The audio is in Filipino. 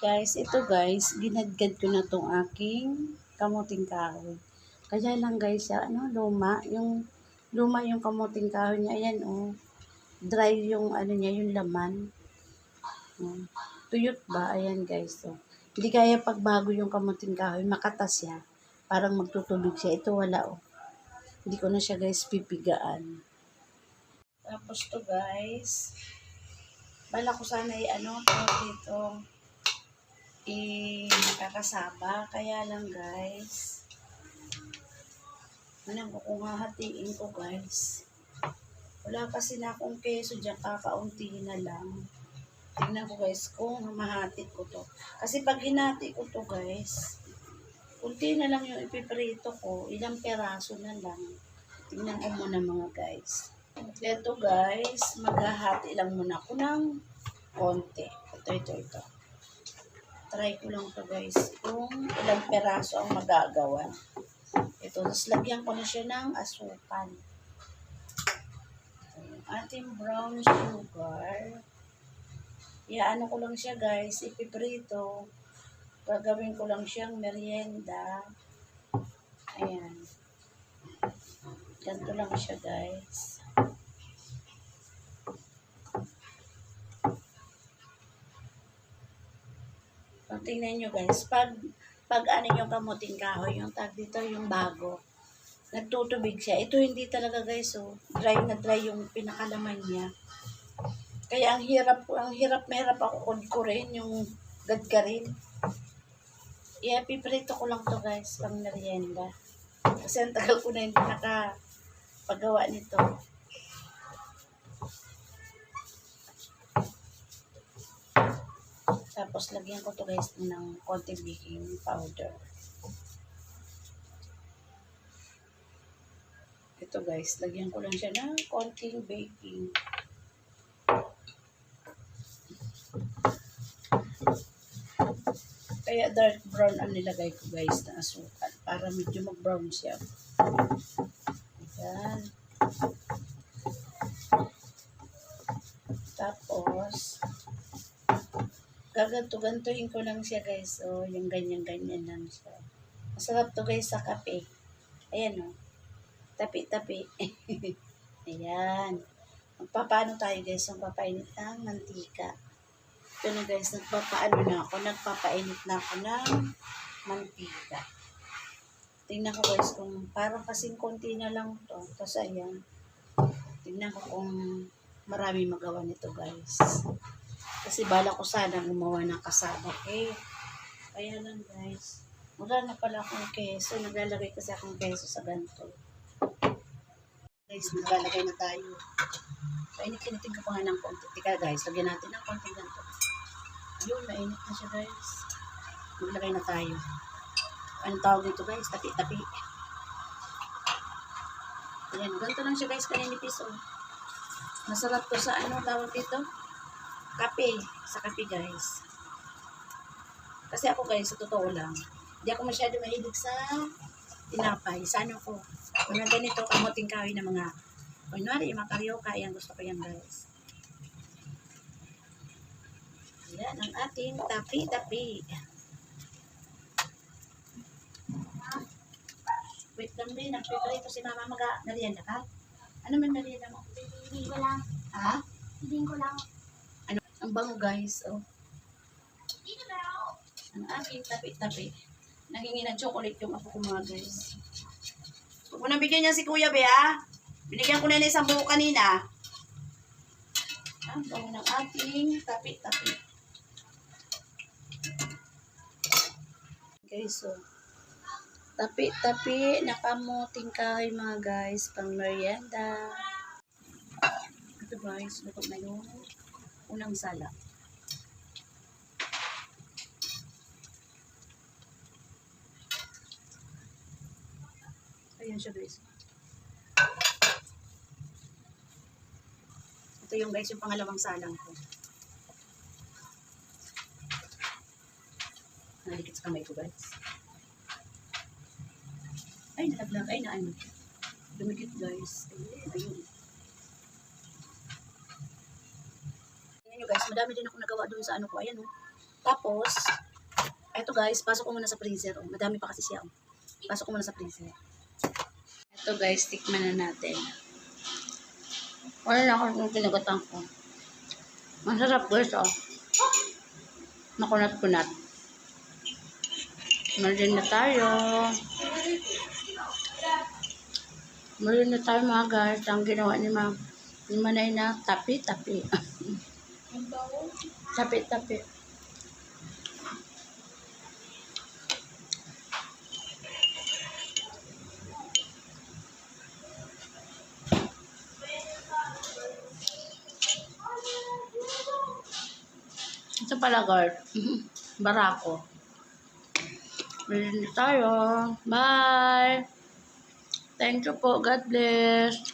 guys, ito guys, ginadgad ko na tong aking kamuting kahoy. Kaya lang guys, siya, ano, luma, yung luma yung kamuting kahoy niya, ayan oh. Dry yung ano niya, yung laman. Oh. Tuyot ba? Ayan guys, oh. Hindi kaya pagbago yung kamuting kahoy, makatas siya. Parang magtutubig siya. Ito wala oh. Hindi ko na siya guys pipigaan. Tapos to guys, bala ko sana i ano, tawag dito, i nakakasaba. Kaya lang guys, ano ko kung hahatiin ko guys. Wala kasi na akong keso dyan, kakaunti na lang. Tingnan ko guys kung mahati ko to. Kasi pag hinati ko to guys, kunti na lang yung ipiprito ko. Ilang peraso na lang. Tingnan ko muna mga guys. Ito guys, maghahati lang muna ako ng konti. Ito, ito, ito. Try ko lang to guys kung ilang peraso ang magagawa. Ito, tapos lagyan ko na siya ng asukal. Ito yung ating brown sugar. Iaano ko lang siya guys, ipiprito. Gagawin ko lang siyang merienda. Ayan. Ganito lang siya guys. So, tingnan nyo guys, pag, pag ano yung kamuting kahoy, yung tag dito, yung bago, nagtutubig siya. Ito hindi talaga guys, oh, dry na dry yung pinakalaman niya. Kaya ang hirap, ang hirap, mahirap ako kudkurin yung gadgarin. Yeah, piprito ko lang to guys, pang merienda. Kasi ang tagal ko na hindi nakapagawa nito. Tapos lagyan ko to guys ng konti baking powder. Ito guys, lagyan ko lang siya ng konting baking. Kaya dark brown ang nilagay ko guys na asukal para medyo mag-brown siya. Ayan. Tapos, gaganto-gantuhin ko lang siya guys. O, yung ganyan-ganyan lang siya. Masarap to guys sa kape. Ayan o. Tapi-tapi. Ayan. Magpapaano tayo guys? Magpapainit ng mantika. Ito na guys, nagpapaano na ako. Nagpapainit na ako ng mantika. Tingnan ko guys kung parang kasing konti na lang to. Tapos ayan. Tingnan ko kung marami magawa nito guys. Kasi bala ko sana gumawa ng kasama eh. Kaya lang guys. Wala na pala akong keso. Naglalagay kasi akong keso sa ganito. Guys, maglalagay na tayo. Painit-initin ko pa nga ng konti. Tika guys, lagyan natin ng konti ganito. Ayun, mainit na siya guys. Maglagay na tayo. Ano tawag dito guys? Tapi-tapi. Ayan, ganito lang siya guys, kaninipis oh. Masarap to sa ano tawag dito? Kape. Sa kape guys. Kasi ako guys, sa totoo lang, hindi ako masyado mahilig sa tinapay. Sa ano ko, mga ganito, kamuting kahoy na mga, kunwari, yung mga karyoka, yan, gusto ko yan guys. Yan ang ating tapi-tapi. Wait lang din, nagpiprito si mama maga merienda ka? Ano man merienda mo? Hindi ko lang. Ha? Hindi ko lang. Ang bango guys, oh. Ang aking tapi-tapi. Nangingi ng chocolate yung ako ko mga guys. Huwag mo nang bigyan niya si Kuya Be, ha? Binigyan ko na ng isang buo kanina. Ang bango ng ating tapi-tapi. Guys, so. Tapi-tapi, nakamuting kahoy mga guys, pang merienda. Ito guys, luto na yung unang sala. Ayan siya guys. Ito yung guys, yung pangalawang salang ko. Nalikit sa kamay ko guys. Ay, nalaglag. Ay, na ano. Dumikit guys. Ayun. Ayun. Ayan nyo guys, madami din ako nagawa doon sa ano ko. Ayan oh. Tapos, eto guys, pasok ko muna sa freezer. Oh. Madami pa kasi siya. Oh. Pasok ko muna sa freezer. Eto guys, tikman na natin. Wala na ako yung kinagatan ko. Masarap guys, oh. Makunat-kunat. Marin na tayo. Marin na tayo mga guys. Ang ginawa ni ma ni Manay na tapi-tapi. tapi-tapi. Ito pala guard. Barako. Na tayo. Bye! Thank you po. God bless.